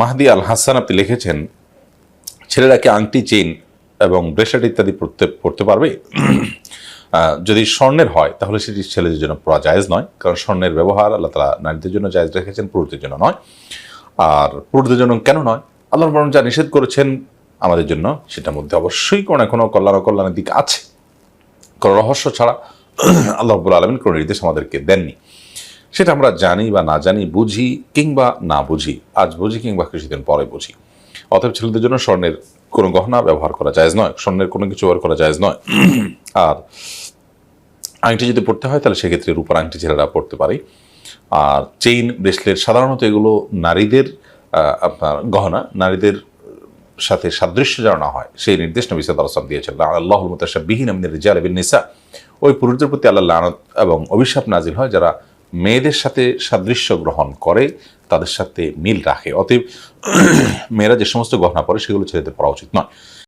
মাহদি আল হাসান আপনি লিখেছেন, ছেলেরা কি আংটি, চেইন এবং ব্রেসলেট ইত্যাদি পড়তে পড়তে পারবে? যদি স্বর্ণের হয়, তাহলে সেটি ছেলেদের জন্য পড়া জায়েজ নয়, কারণ স্বর্ণের ব্যবহার আল্লাহ তালা নারীদের জন্য জায়েজ রেখেছেন, পুরুষদের জন্য নয়। আর পুরুষদের জন্য কেন নয়? আল্লাহ বরং যা নিষেধ করেছেন আমাদের জন্য, সেটার মধ্যে অবশ্যই কোনো না কোনো কল্যাণ অকল্যাণের দিক আছে। কোনো রহস্য ছাড়া আল্লাহ রব্বুল আলমিন কোনো নির্দেশ আমাদেরকে দেননি। সেটা আমরা জানি বা না জানি, বুঝি কিংবা না বুঝি। আজ বুঝি কিংবা কিছুদিন পরে বুঝি। অতএব ছেলেদের জন্য স্বর্ণের কোনো গহনা ব্যবহার করা যায় নয়, স্বর্ণের কোনো কিছু ব্যবহার করা যায় নয়। আর আংটি যদি পড়তে হয়, তাহলে সেক্ষেত্রে রূপার আংটি ছেলেরা পড়তে পারে। আর চেইন, ব্রেসলেট, সাধারণত এগুলো নারীদের আপনার গহনা, নারীদের সাথে সাদৃশ্য যেন না হয়, সেই নির্দেশ নবী সাল্লাম দিয়েছেন আল্লাহ মুতাশাবিহীন আমিনের রিজাল বিন নিসা। ওই পুরুষদের প্রতি আল্লাহ লানত এবং অভিশাপ নাজিল হয় যারা মেয়েদের সাথে সাদৃশ্য গ্রহণ করে, তাদের সাথে মিল রাখে। অতএব মেয়েরা যে সমস্ত গহনা পরে সেগুলো ছেলেদের পড়া উচিত নয়।